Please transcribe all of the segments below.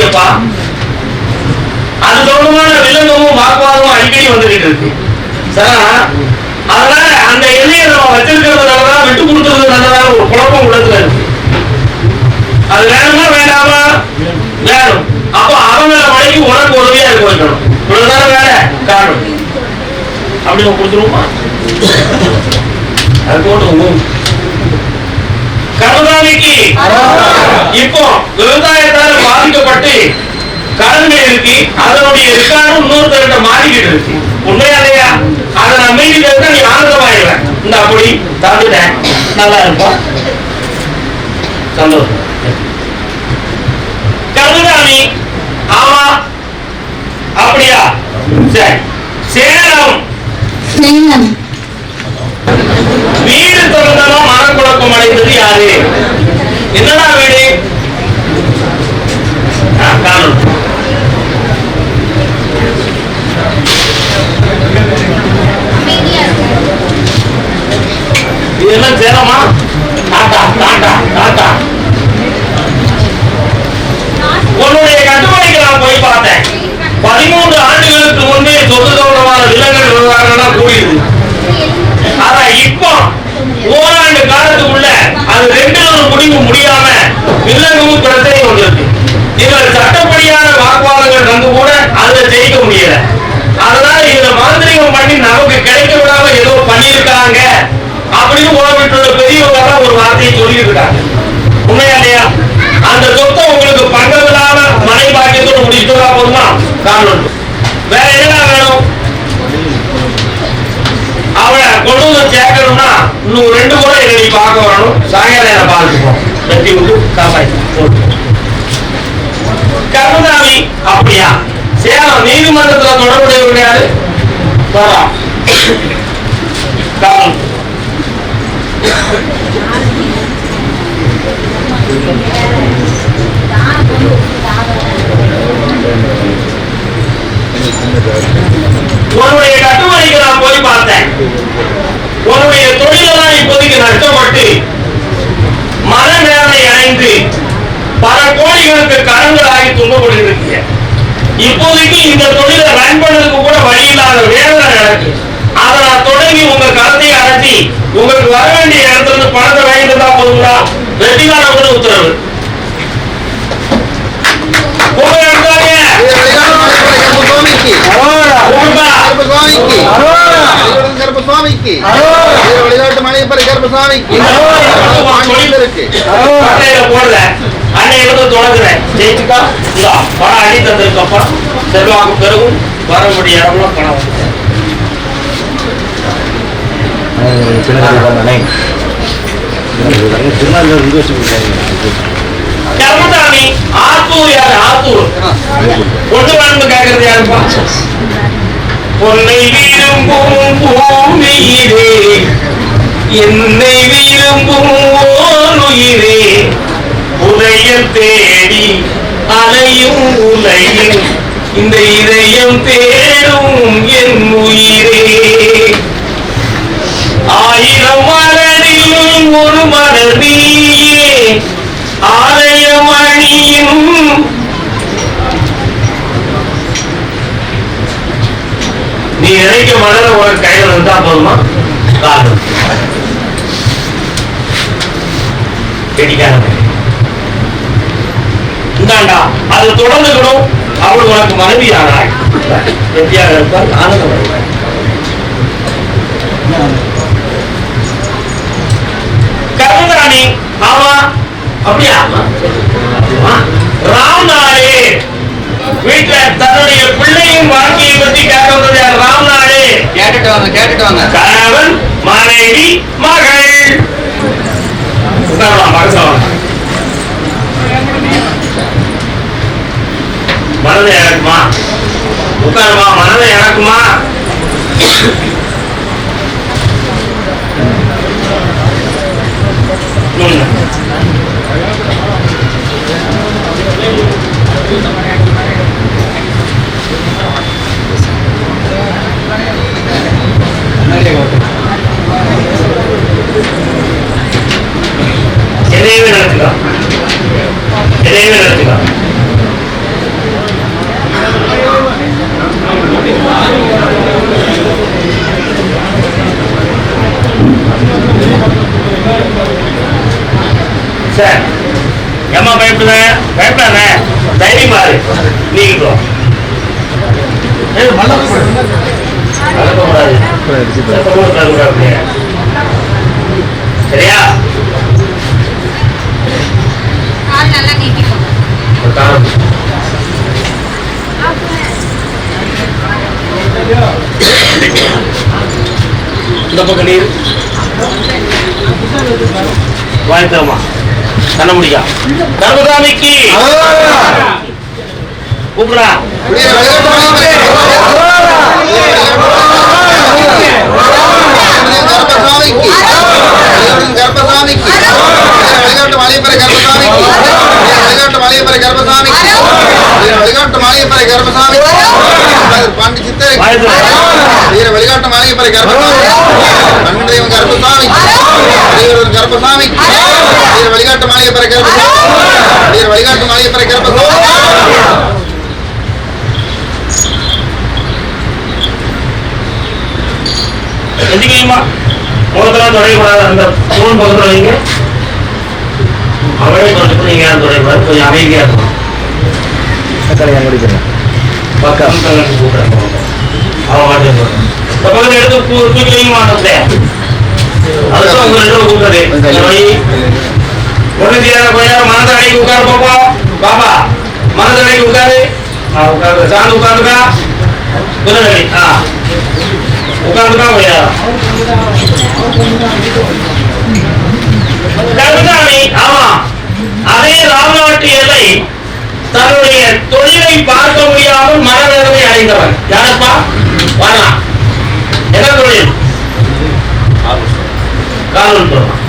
கொஞ்சம் அது தொடர்பான வில்லங்கமும் வாக்குவாதமும் அடிக்கடி வந்துகிட்டு இருக்கு. சரியா? அதனால அந்த எல்லையை நம்ம வச்சிருக்கிறதுனாலதான் விட்டு கொடுக்கறதுனாலதான் ஒரு குழப்பம் உள்ளத்துல இருக்கு. அது வேணுமா வேண்டாமா? வேணும். அப்போ அவன் மேல மழைக்கு உனக்கு உதவியா இருக்க வைக்கணும். இவ்வளவுதான வேலை? காரணம். அப்படி நம்ம கொடுத்துருவோமா? அது போட்டு கருணாநிதிக்கு இப்போ விவசாயத்தால பாதிக்கப்பட்டு கடன்கள் இருக்கு அதனுடைய ரெக்கார்டும் இன்னொருத்தர்கிட்ட மாறிக்கிட்டு இருக்கு. உண்மையா இல்லையா? அதை நான் மீறி பேச நீ ஆனந்தமாயிடுவேன் இந்த அப்படி தந்துட்டேன். நல்லா இருப்பா. சந்தோஷம். கருணாமி ஆமா. அப்படியா? சரி. சேலம். சேலம். என்னடா முடிவு முடியாம வில்லங்கமும் பிரச்சனை வந்திருக்கு இவர் சட்டப்படியான வாக்குவாதங்கள் வந்து கூட அதுல ஜெயிக்க முடியல. அதனால இதுல மாந்திரிகம் பண்ணி நமக்கு கிடைக்க விடாம ஏதோ பண்ணியிருக்காங்க அப்படின்னு உலகிட்டுள்ள பெரியவங்க ஒரு வார்த்தையை சொல்லியிருக்காங்க. உண்மையா இல்லையா? அந்த சொத்தை உங்களுக்கு பங்கமில்லாம மனை பாக்கியத்தோடு முடிச்சுட்டு போதுமா? காரணம் வேற என்ன வேணும் அவளை கொண்டு வந்து சேர்க்கணும்னா இன்னும் ரெண்டு முறை என்னை நீ பார்க்க வரணும். சாயங்காலம் என்ன பார்த்துப்போம் வெட்டி விட்டு காப்பாற்றி கருணாமி அப்படியா? சேலம் நீதிமன்றத்தில் தொடர்புடைய கிடையாது போறா காரணம் உன்னுடைய கட்டுமணிக்கு நான் போய் பார்த்தேன். உன்னுடைய தொழிலெல்லாம் இப்போதைக்கு நஷ்டப்பட்டு மனவேதனை அடைந்து பல கோடிகளுக்கு கடன்களாகி துன்பப்படுகிறீங்க இப்போதைக்கு இந்த தொழிலை ரன் பண்ணதுக்கு கூட வழி இல்லாத வேதனை நடக்கு அதை நான் தொடங்கி உங்க கரத்தை அடைச்சி உங்களுக்கு வர வேண்டிய இடத்துல இருந்து பணத்தை வாங்கிட்டு தான் போதுங்களா வெற்றிகாரம் உத்தரவு. உங்க இடத்துல கருப்பசுவாமிக்கு வெளிநாட்டு மலையப்பர் கருப்பசுவாமிக்கு இருக்கு. போடல. தொடங்குறேன். இந்தா அடி தந்ததுக்கு அப்புறம் செல்வாக்கு பெருகும். இடம்லாம் ஆத்தூர் யாரு? ஆத்தூர். யாருப்பா? பொன்னை பூமியிலே என்னை விரும்பும் ஓருயிரே உதய தேடி அலையும் உலகில். இந்த இதயம் தேடும் என் உயிரே. ஆயிரம் மலரில் ஒரு மலர் ஆலயம் அணியும் நீ நினைக்க மலர உனக்கு கையில் இருந்தா போதுமா? காரணம் கெட்டிக்காரன் இந்தாண்டா அது தொடர்ந்துக்கணும் அவள் உனக்கு மனைவி ஆனாள் எப்படியாக இருப்பார் ஆனந்தம் ஆமா? அப்படியா? ஆமா. ராம்நாடு வீட்டுல தன்னுடைய பிள்ளையின் வாழ்க்கையை பத்தி கேட்க வந்தது யார்? ராம்நாடு கேட்டுட்டு வாங்க கேட்டுட்டு வாங்க. கணவன் மனைவி மகள். மனதை இறக்குமா உட்காருமா மனதை இறக்குமா நிறைய எதையுமே நினைச்சுக்கலாம் எதையுமே நினைச்சுக்கலாம் சார் ஏம்மா பயப்படுற பயப்படாத. தைரியமா இரு நீங்க. சரியா? நல்லா நீட்டிக்கோ ஒரு காலம். இந்த பக்கம் நீர். வாங்கித்தரமா கண்ண முடியா கர்மசாமிக்கு கூப்பிடா வீர விளையாட்டு மாளிகை கருப்பசாமிக்கு விளையாட்டு மாளிகை கருப்பசாமிக்கு பாண்டி சித்தரை. வீர. தொடங்கக்கூடாது அந்த ஃபோன் பக்கத்தில் வைங்க அவளே தொடச்சு நீங்க யாரும் தொடங்கக்கூடாது கொஞ்சம் அமைதியா இருக்கும் பக்கம் கூப்பிடுறேன் அவன் வாட்டி இந்த பக்கத்தில் எடுத்து தூ- தூக்கி வைங்க மாட்டேன் அதுதான் உங்க ரெண்டு கூப்பிடுறது இந்த வழி. ஒண்ணு தெரியாத கொஞ்ச நேரம் மனதை அடைக்கி உட்காரு பாப்பா. பாப்பா மனதை அடைக்கி உட்காரு. ஆ உட்காரு. சாந்து உட்காந்துக்கா குதிரை. ஆ. ஆமா. ராம்நாட்டு தன்னுடைய தொழிலை பார்க்க முடியாமல் மனவேதனை அடைந்தவன். யாரப்பா? வரலாம். என்ன தொழில்? காவல் துறை.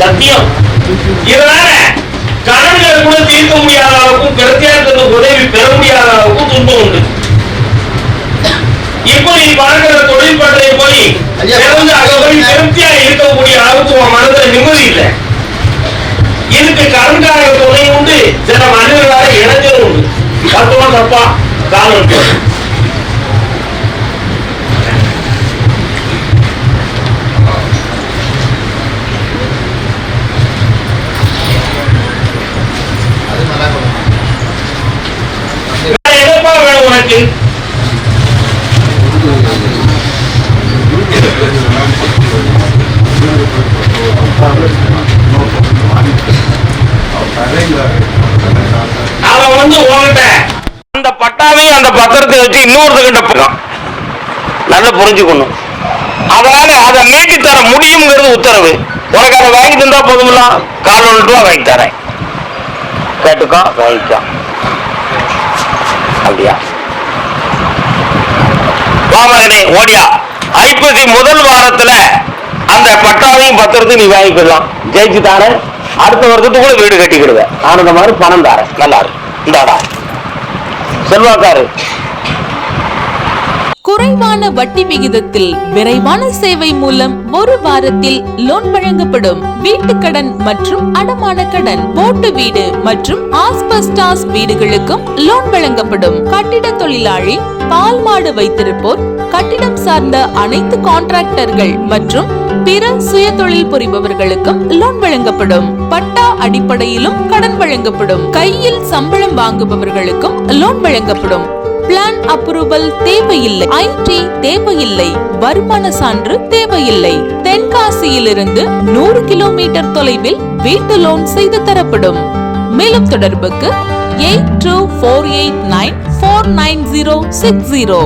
சத்தியம். இதனால கடன்களை கூட தீர்க்க முடியாத அளவுக்கும் பிரத்தியாரத்துக்கு உதவி பெற முடியாத அளவுக்கும் துன்பம் உண்டு. இப்போ நீ பார்க்கிற தொழில் பண்றதை போய் அங்க போய் திருப்தியா இருக்கக்கூடிய அளவுக்கு உன் மனதுல நிம்மதி இல்லை. இதுக்கு கடன்கார துணை உண்டு சில மனிதர்களால இணைஞ்சதும் உண்டு. தத்துவா தப்பா காலம் வேணும் அவன் வந்து உன்கிட்ட அந்த பட்டாவையும் அந்த பத்திரத்தை வச்சு இன்னொருத்தகிட்ட போகும் நல்லா புரிஞ்சுக்கணும். அதனால அதை மீட்டு தர முடியுங்கிறது உத்தரவு. உனக்கு அதை வாங்கி தந்தா போதுமில்ல கால் ஒன்று ரூபா வாங்கி தரேன். கேட்டுக்கோ வாங்கிக்கோ அப்படியா? வா ஓடியா. ஐப்பசி முதல் வாரத்துல அந்த பட்டாவையும் பத்திரத்தையும் நீ வாங்கிக்கலாம் ஜெயிச்சு தாரேன் அடுத்த வருஷத்துக்குள்ள வீடு கட்டிக்கிடுவேன். நான் இந்த மாதிரி பணம் தாரேன். நல்லா இருக்கு இந்தாடா. செல்வாக்காரு. குறைவான வட்டி விகிதத்தில் விரைவான சேவை மூலம் ஒரு வாரத்தில் லோன் வழங்கப்படும். வீட்டு கடன் மற்றும் அடமான கடன் போட்டு வீடு மற்றும் ஆஸ்பஸ்டாஸ் வீடுகளுக்கும் லோன் வழங்கப்படும். கட்டிட தொழிலாளி பால் மாடு வைத்திருப்போர் கட்டிடம் சார்ந்த அனைத்து கான்ட்ராக்டர்கள் மற்றும் பிற சுய தொழில் புரிபவர்களுக்கும் லோன் வழங்கப்படும். பட்டா அடிப்படையிலும் கடன் வழங்கப்படும். கையில் சம்பளம் வாங்குபவர்களுக்கும் லோன் வழங்கப்படும். பிளான் அப்ரூவல் தேவையில்லை. ஐடி தேவையில்லை. வருமான சான்று தேவையில்லை. தென்காசியிலிருந்து நூறு கிலோமீட்டர் தொலைவில் வீட்டு லோன் செய்து தரப்படும். மேலும் தொடர்புக்கு eight two four eight nine four nine zero six zero